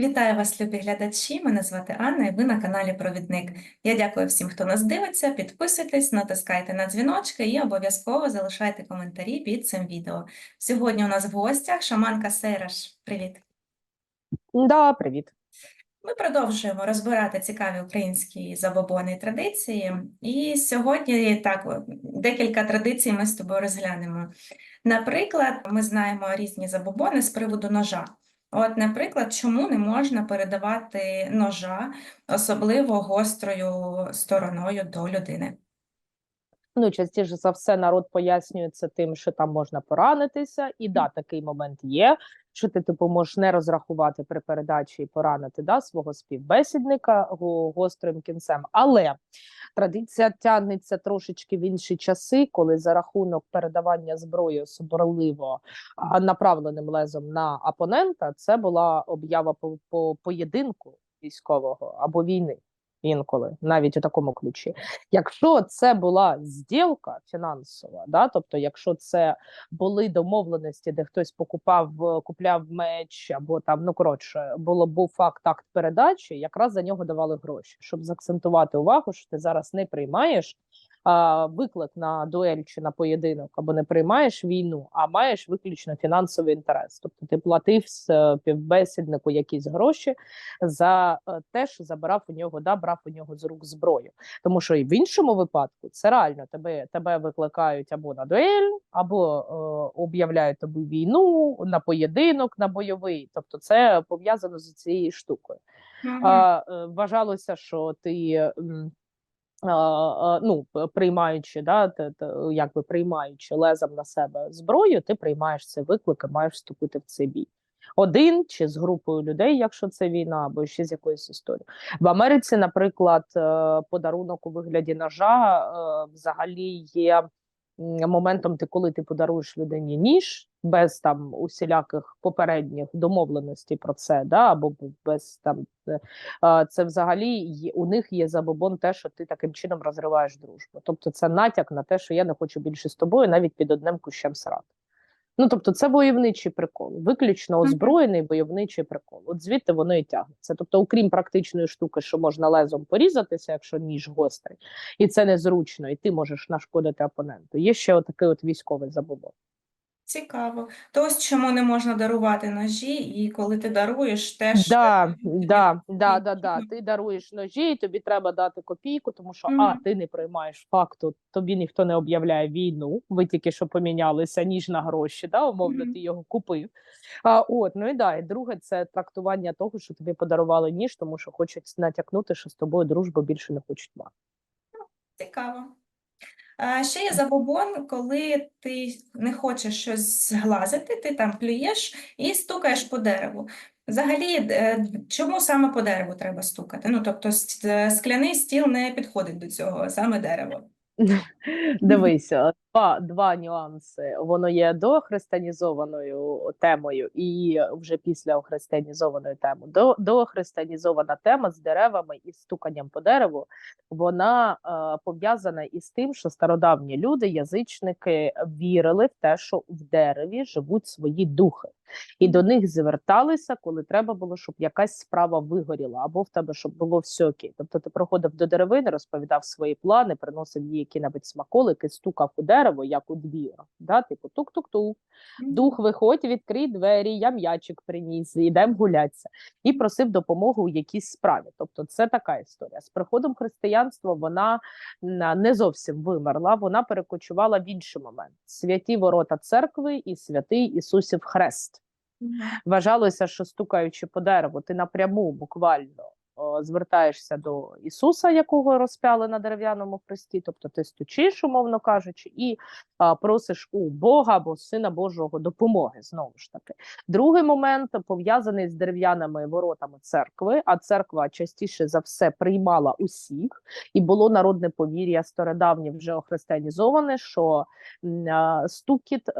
Вітаю вас, любі глядачі. Мене звати Анна, і ви на каналі Провідник. Я дякую всім, хто нас дивиться. Підписуйтесь, натискайте на дзвіночки і обов'язково залишайте коментарі під цим відео. Сьогодні у нас в гостях шаманка Сейраш. Привіт! Да, привіт. Ми продовжуємо розбирати цікаві українські забобони і традиції. І сьогодні так декілька традицій ми з тобою розглянемо. Наприклад, ми знаємо різні забобони з приводу ножа. От, наприклад, чому не можна передавати ножа, особливо гострою стороною до людини? Ну, частіше за все, народ пояснює це тим, що там можна поранитися, і да, такий момент є, що ти типу можеш не розрахувати при передачі і поранити да, свого співбесідника гострим кінцем. Але традиція тягнеться трошечки в інші часи, коли за рахунок передавання зброї особливо направленим лезом на опонента, це була об'ява по, по поєдинку військового або війни. Інколи навіть у такому ключі. Якщо це була зділка фінансова, да, тобто, якщо це були домовленості, де хтось покупав, е, купляв меч, або там, ну коротше, було був факт акт передачі, якраз за нього давали гроші, щоб заакцентувати увагу, що ти зараз не приймаєш виклик на дуель чи на поєдинок, або не приймаєш війну, а маєш виключно фінансовий інтерес. Тобто ти платив співбесіднику якісь гроші за е, те, що забирав у нього, да, брав у нього з рук зброю. Тому що і в іншому випадку це реально тебе, тебе викликають або на дуель, або е, об'являють тобі війну на поєдинок, на бойовий. Тобто, це пов'язано з цією штукою. Мгм. А, е, вважалося, що ти. Ну, приймаючи, да, якби приймаючи лезом на себе зброю, ти приймаєш цей виклик і маєш вступити в цей бій. Один чи з групою людей, якщо це війна, або ще з якоїсь історії В Америці, наприклад, е, подарунок у вигляді ножа е, взагалі є моментом, ти коли ти подаруєш людині ніж без там усіляких попередніх домовленостей про це, да, або без там е, це взагалі у них є забобон те, що ти таким чином розриваєш дружбу. Тобто це натяк на те, що я не хочу більше з тобою навіть під одним кущем срати. Ну тобто, це войовничий прикол, виключно озброєний войовничий прикол. От звідти воно і тягнеться. Тобто, окрім практичної штуки, що можна лезом порізатися, якщо ніж гострий, і це незручно, і ти можеш нашкодити опоненту. Є ще отакий от військовий забобон. Цікаво. То ось чому не можна дарувати ножі, і коли ти даруєш, теж Да, да, да, да, да. Ти даруєш ножі, і тобі треба дати копійку, тому що а Мгм. ти не приймаєш факту, тобі ніхто не об'являє війну. Ви тільки що помінялися ніж на гроші, да, умовно, Мгм. ти його купив. А от ну і да, і друге, це трактування того, що тобі подарували ніж, тому що хочуть натякнути, що з тобою дружбу більше не хочуть мати. Цікаво. А ще є забобон, коли ти не хочеш щось зглазити, ти там плюєш і стукаєш по дереву. Взагалі, е, чому саме по дереву треба стукати? Ну, тобто, е, скляний стіл не підходить до цього, саме дерево. Дивися, два, два нюанси. Воно є дохристиянізованою темою і вже після охристиянізованої теми. До, дохристиянізована тема з деревами і стуканням по дереву, вона е, пов'язана із тим, що стародавні люди, язичники, вірили в те, що в дереві живуть свої духи. І до них зверталися, коли треба було, щоб якась справа вигоріла, або в тебе щоб було все окей. Тобто ти приходив до деревини, розповідав свої плани, приносив їй які-небудь смаколики, стукав у дерево, як у двір. Да? Типу тук-тук-тук, дух, виходь, відкрий двері, я м'ячик приніс, ідемо гулятися. І просив допомогу у якійсь справі. Тобто, це така історія. З приходом християнства вона не зовсім вимерла, вона перекочувала в інший момент: святі ворота церкви і святий Ісусів Хрест. Вважалося, що стукаючи по дереву, ти напряму буквально звертаєшся до Ісуса, якого розпяли на дерев'яному хресті, тобто ти стучиш, умовно кажучи, і а, просиш у Бога або Сина Божого допомоги. Знову ж таки, другий момент пов'язаний з дерев'яними воротами церкви. А церква частіше за все приймала усіх, і було народне повір'я стародавнє вже охристиянізоване, що а, стукіт, е,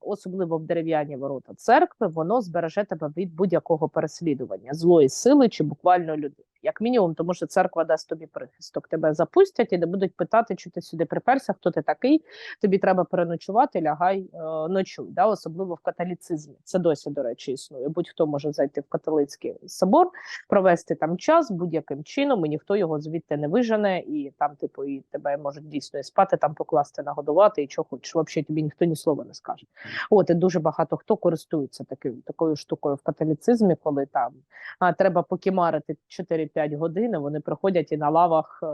особливо в дерев'яні ворота церкви, воно збереже тебе від будь-якого переслідування, злої сили чи буквально людини. Як мінімум, тому що церква дасть тобі прихисток. Тебе запустять і не будуть питати, чи ти сюди приперся, хто ти такий. Тобі треба переночувати, лягай, е, ночуй. Да? Особливо в католіцизмі. Це досі, до речі, існує. Будь-хто може зайти в католицький собор, провести там час будь-яким чином, і ніхто його звідти не вижене, і там, типу, і тебе можуть дійсно і спати, там покласти, нагодувати, і що хочеш. Взагалі тобі ніхто ні слова не скаже. От і дуже багато хто користується таким такою штукою в католіцизмі, коли там а, треба покімарити 4-5 годин. Вони приходять і на лавах е,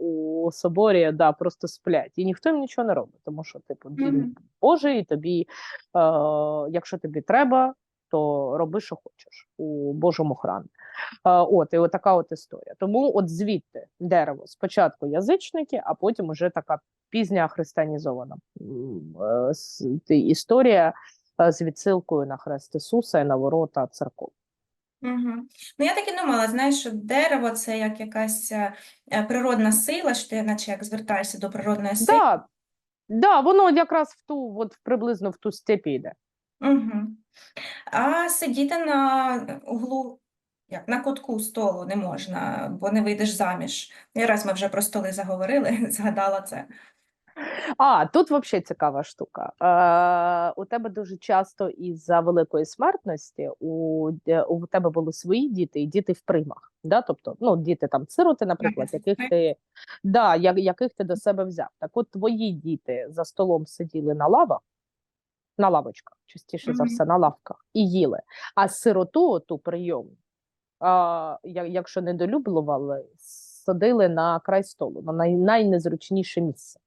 у соборі да, просто сплять. І ніхто їм нічого не робить, тому що, типу, дім Мгм. Божий, і тобі, е, якщо тобі треба, то роби, що хочеш у Божому храмі. Е, от, і от така от історія. Тому от звідти дерево спочатку язичники, а потім уже така пізня християнізована е, історія з відсилкою на хрест Ісуса і на ворота церков. Угу. Ну, я так і думала, знаєш, що дерево це як якась е, е, природна сила, що ти наче як звертаєшся до природної сили. Да, да, воно якраз в ту, от приблизно в ту степі йде. Угу. А сидіти на углу, як на кутку столу не можна, бо не вийдеш заміж. І раз ми вже про столи заговорили, згадала це. А, тут взагалі цікава штука. Е, у тебе дуже часто із-за великої смертності у, у тебе були свої діти і діти в приймах. Да? Тобто, ну, діти там сироти, наприклад, яких ти, да, я- яких ти до себе взяв. Так от твої діти за столом сиділи на лавах, на лавочках, частіше за все, на лавках, і їли. А сироту, ту прийомну, а, якщо недолюблювали, садили на край столу, на най, найнезручніше місце.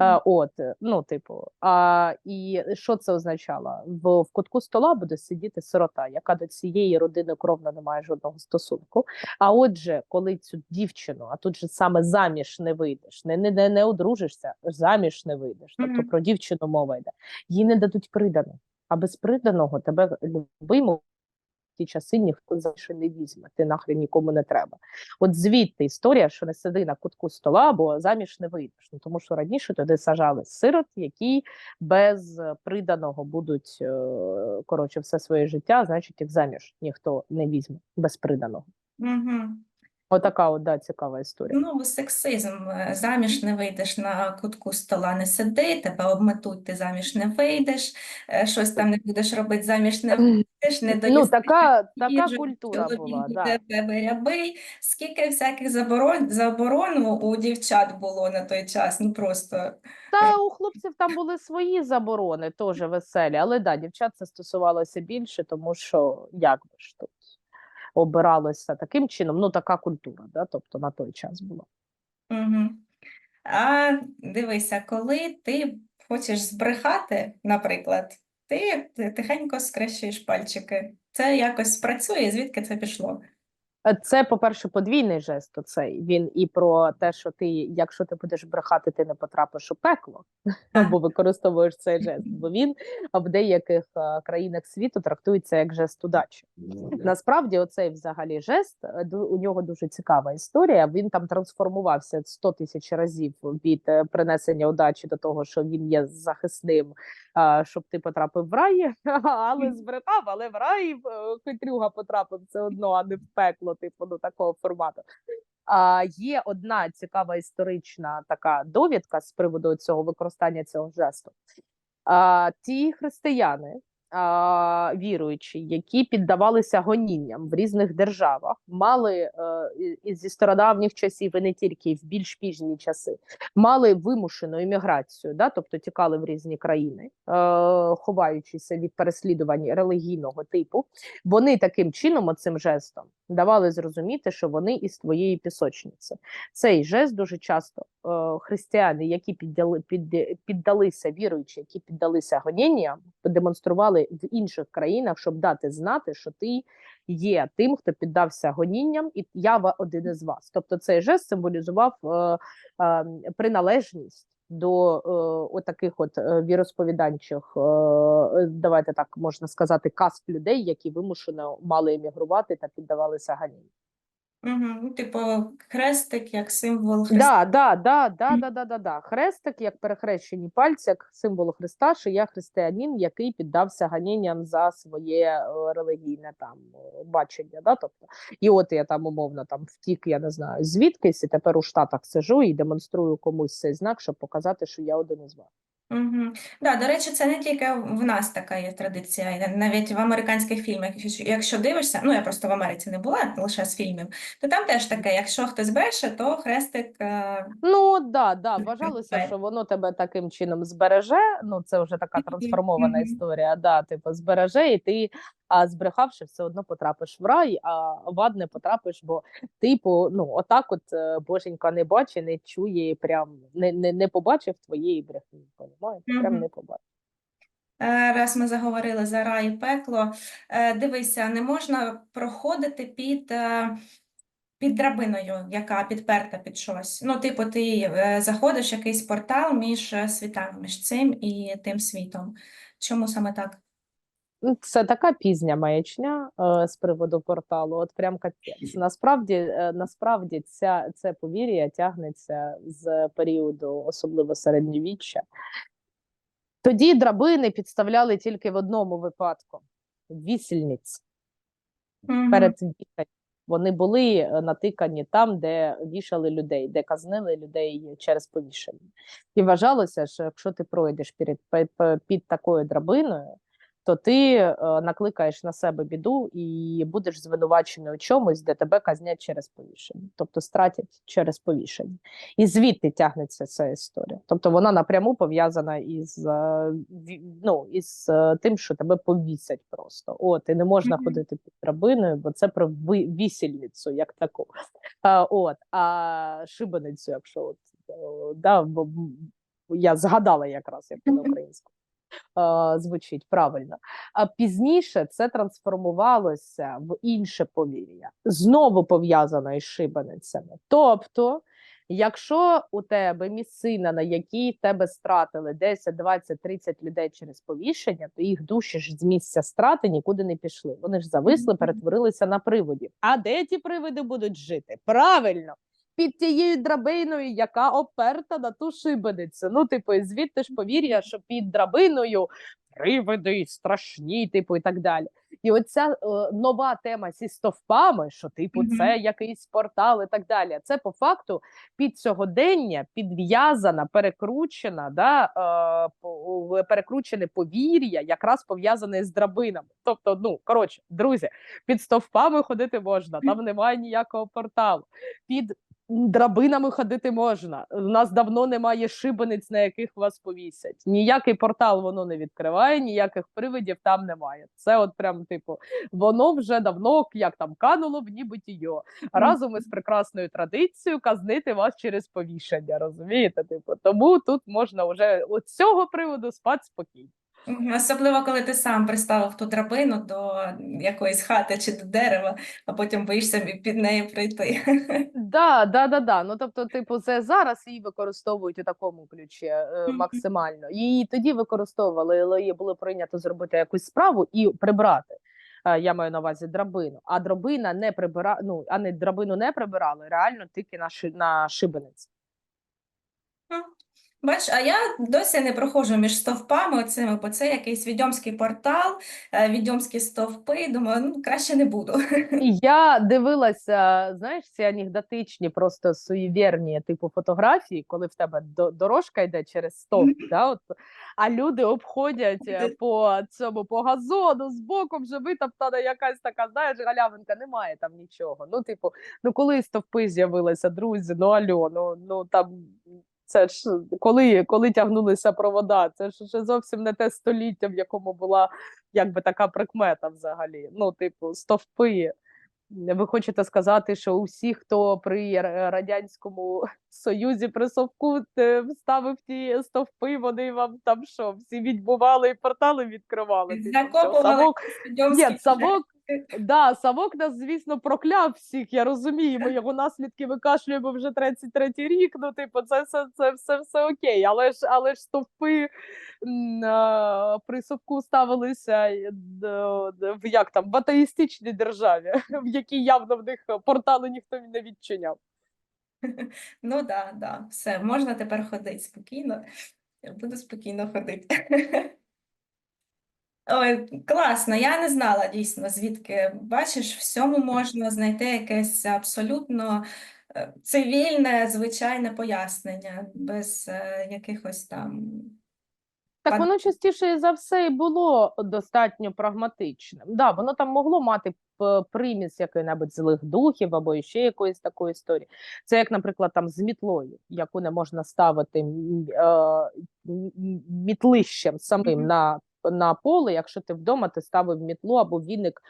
Е, от, е, ну, типу, а, і що це означало? В, в кутку стола буде сидіти сирота, яка до цієї родини кровно не має жодного стосунку. А отже, коли цю дівчину, а тут же саме заміж не вийдеш, не, не, не, не одружишся, заміж не вийдеш. Тобто Мгм. про дівчину мова йде. Їй не дадуть придану. А без приданого тебе любий мо- ті часи ніхто за що не візьме, ти нахрен нікому не треба. От звідти історія, що не сиди на кутку стола, бо заміж не вийдеш. Ну тому що раніше туди сажали сирот, які без приданого будуть е, коротше все своє життя, значить їх заміж ніхто не візьме без приданого. Угу. Отака от да, цікава історія. Ну, сексизм. е, Заміж не вийдеш на кутку стола, не сиди, тебе обметуть, ти заміж не вийдеш, е, щось там не будеш робити, заміж не вийдеш, не Ну така, така їжу, культура була. Да. тебе рябий. Скільки всяких заборон, заборон у- у дівчат було на той час, ну просто. Та у хлопців там були свої заборони, теж веселі, але да, дівчат це стосувалося більше, тому що як би ж тут обиралося таким чином, ну така культура, да, тобто на той час була. Угу. А дивися, коли ти хочеш збрехати, наприклад, ти тихенько скрещуєш пальчики. Це якось спрацює, звідки це пішло? Це, по-перше, подвійний жест. Оцей він і про те, що ти, якщо ти будеш брехати, ти не потрапиш у пекло, Ага. бо використовуєш цей жест. Бо він в деяких країнах світу трактується як жест удачі. Насправді, оцей взагалі жест е, у нього дуже цікава історія. Він там трансформувався 100 тисяч разів від е, принесення удачі до того, що він є захисним, щоб ти потрапив в рай, але збрехав, але в рай хитрюга потрапив все одно, а не в пекло, типу ну такого формату. А є одна цікава історична така довідка з приводу цього використання цього жесту. А, ті християни, віруючі, які піддавалися гонінням в різних державах, мали е, і- зі стародавніх часів, і не тільки в більш піжні часи, мали вимушену імміграцію, да, тобто тікали в різні країни, е, ховаючися від переслідувань релігійного типу. Вони таким чином, оцим жестом, давали зрозуміти, що вони із твоєї пісочниці. Цей жест дуже часто християни, які піддали, під, піддалися віруючі, які піддалися гонінням, демонстрували в інших країнах, щоб дати знати, що ти є тим, хто піддався гонінням, і я один із вас. Тобто цей жест символізував е, е, приналежність. До е, отаких от е, віросповіданчих, е, е, давайте так можна сказати, каст людей, які вимушено мали емігрувати та піддавалися ганінню. Угу. Типу, хрестик як символ Христа. Да, да, да, да, да, да, да, да. Хрестик, як перехрещені пальці, як символ Христа, що я християнин, який піддався ганінням за своє е, релігійне там е, бачення. Да? Тобто, і от я там умовно там втік, я не знаю, звідкись, і тепер у Штатах сижу і демонструю комусь цей знак, щоб показати, що я один із вас. Угу. Да, до речі, це не тільки в нас така є традиція, навіть в американських фільмах, якщо, дивишся, ну я просто в Америці не була, лише з фільмів, то там теж таке, якщо хтось бреше, то хрестик. е, Ну да, да, вважалося, що воно тебе таким чином збереже. Ну це вже така трансформована історія. Да, типу, збереже, і ти, а збрехавши, все одно потрапиш в рай, а в ад не потрапиш, бо типу, ну отак, от е, боженька не бачить, не чує, прям не, не, не побачив твоєї брехні. Понімаєте? Прям не побачив. Е, Раз ми заговорили за рай і пекло, е, дивися, не можна проходити під, під драбиною, яка підперта під щось. Ну, типу, ти заходиш в якийсь портал між світами, між цим і тим світом. Чому саме так? Ну, Це така пізня маячня е, з приводу порталу. От прям капець. Насправді, е, насправді, ця це повір'я тягнеться з періоду, особливо середньовіччя. Тоді драбини підставляли тільки в одному випадку: вісільниць Мгм. перед вішанням. Вони були е, натикані там, де вішали людей, де казнили людей через повішення. І вважалося, що якщо ти пройдеш пе- пе- під такою драбиною, то ти е, накликаєш на себе біду і будеш звинувачений у чомусь, де тебе казнять через повішення, тобто стратять через повішення. І звідти тягнеться ця історія. Тобто вона напряму пов'язана із, е, ну, із е, тим, що тебе повісять просто. От, і не можна Мгм. ходити під драбиною, бо це про вісільницю, як таку. А, от, а шибеницю, якщо от, да, бо я згадала якраз, як на українську звучить правильно. А пізніше це трансформувалося в інше повір'я, знову пов'язане із шибеницями. Тобто, якщо у тебе місцина, на якій в тебе стратили 10, 20, 30 людей через повішення, то їх душі ж з місця страти нікуди не пішли. Вони ж зависли, перетворилися на привидів. А де ті привиди будуть жити? Правильно. Під тією драбиною, яка оперта на ту шибеницю. Ну, типу, звідти ж повір'я, що під драбиною привиди страшні, типу, і так далі. І оця е, нова тема зі стовпами, що типу, Мгм. це якийсь портал і так далі. Це по факту під сьогодення підв'язана, перекручена, да, е, перекручене повір'я, якраз пов'язане з драбинами. Тобто, ну коротше, друзі, під стовпами ходити можна, там немає ніякого порталу. Під драбинами ходити можна. У нас давно немає шибениць, на яких вас повісять. Ніякий портал воно не відкриває, ніяких привидів там немає. Це от прям типу, воно вже давно як там кануло в нібитіє. Разом із прекрасною традицією казнити вас через повішення. Розумієте? Типу, тому тут можна вже от цього приводу спати спокійно. Особливо, коли ти сам приставив ту драбину до якоїсь хати чи до дерева, а потім боїшся під нею пройти. Да, да, да, да. Ну тобто, типу, це зараз її використовують у такому ключі е, максимально. Її тоді використовували, але її було прийнято зробити якусь справу і прибрати. Е, Я маю на увазі драбину. А драбина не прибира... ну, а не драбину не прибирали, реально тільки на, ши... на шибениці. Бач, а я досі не проходжу між стовпами оцими, бо це якийсь відьомський портал, е, відьомські стовпи. Думаю, ну краще не буду. Я дивилася, знаєш, ці анекдотичні, просто суєвірні типу фотографії, коли в тебе дорожка йде через стовп, да, от, а люди обходять е, по цьому по газону, з боку вже витоптана якась така, знаєш, галявинка, немає там нічого. Ну, типу, ну коли стовпи з'явилися, друзі, ну альо, ну, ну там. Це ж коли, коли тягнулися провода, це ж вже зовсім не те століття, в якому була якби така прикмета взагалі. Ну, типу, стовпи. Ви хочете сказати, що усі, хто при радянському союзі при совку е, вставив ті стовпи, вони вам там що, всі відбували і портали відкривали? Типу, Закопували Совок, ні, совок, Да, Савок нас, звісно, прокляв всіх. Я розумію, ми його наслідки викашлюємо вже 33-й рік. Ну, типу, це все, це все, все окей. Але ж, але ж стовпи при совку ставилися е, в як там в атеїстичній державі, в якій явно в них портали ніхто не відчиняв. Ну да, да, все, можна тепер ходити спокійно. Я буду спокійно ходити. Ой, класно, я не знала дійсно, звідки. Бачиш, всьому можна знайти якесь абсолютно е, цивільне, звичайне пояснення, без е, якихось там. Так Пан- воно частіше за все і було достатньо прагматичним. Да, воно там могло мати п- приміс яких-небудь злих духів або ще якоїсь такої історії. Це як, наприклад, там з мітлою, яку не можна ставити м, е, м- м- мітлищем самим Мгм. на, на поле, якщо ти вдома ти ставив мітлу або віник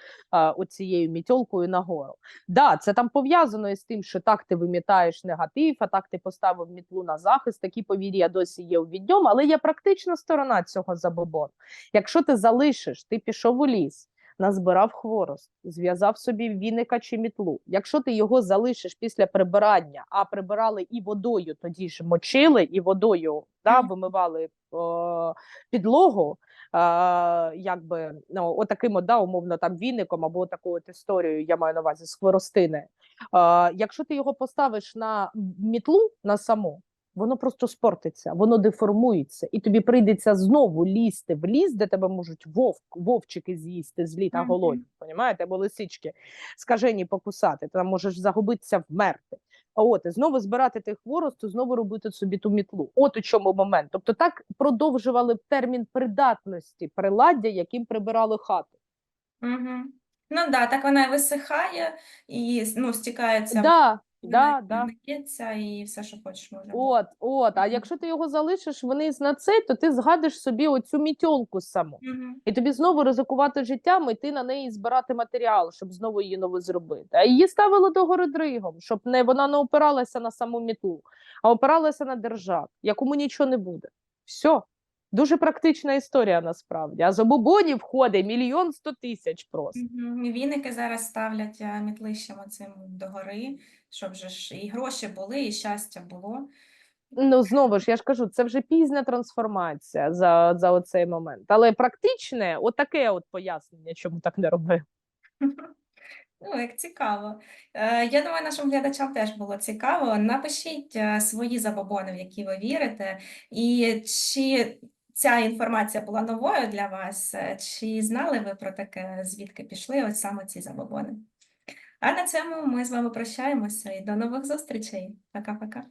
оцією мітьолкою нагору. Да, це там пов'язано із тим, що так ти вимітаєш негатив, а так ти поставив мітлу на захист. Такі повір'я досі є у відьом, але є практична сторона цього забобону. Якщо ти залишиш, ти пішов у ліс, назбирав хворост, зв'язав собі віника чи мітлу. Якщо ти його залишиш після прибирання, а прибирали і водою, тоді ж мочили, і водою да, вимивали о, підлогу. Якби ну, отаким, от, да, умовно, там віником або такою от історією, я маю на увазі з хворостини. Якщо ти його поставиш на мітлу на саму, воно просто спортиться, воно деформується, і тобі прийдеться знову лізти в ліс, де тебе можуть вовк, вовчики з'їсти злі та Мгм. голодні, понімаєте, або лисички скажені покусати, ти там можеш загубитися, вмерти. А от і знову збирати той хворост, і знову робити собі ту мітлу. От у чому момент. Тобто так продовжували термін придатності приладдя, яким прибирали хату. Угу. Ну да, так вона і висихає, і ну, стікається Да, да, да. гниється, і все, що хочеш, може. От, от. А якщо ти його залишиш вниз на цей, то ти згадиш собі оцю мітьолку саму. Мгм. І тобі знову ризикувати життям, йти на неї збирати матеріал, щоб знову її нову зробити. А її ставили до гори дригом, щоб не вона не опиралася на саму мітлу, а опиралася на держак, якому нічого не буде. Все. Дуже практична історія насправді. А забобонів входить мільйон сто тисяч просто. Віники зараз ставлять е, мітлищем оцим догори, щоб же ж і гроші були, і щастя було. Ну знову ж я ж кажу, це вже пізня трансформація за, за оцей момент. Але практичне, отаке от пояснення, чому так не робив. Ну, як цікаво. Е, Я думаю, нашим глядачам теж було цікаво. Напишіть е, свої забобони, в які ви вірите, і чи ця інформація була новою для вас, е, чи знали ви про таке, звідки пішли ось саме ці забобони. А на цьому ми з вами прощаємося і до нових зустрічей. Пока-пока.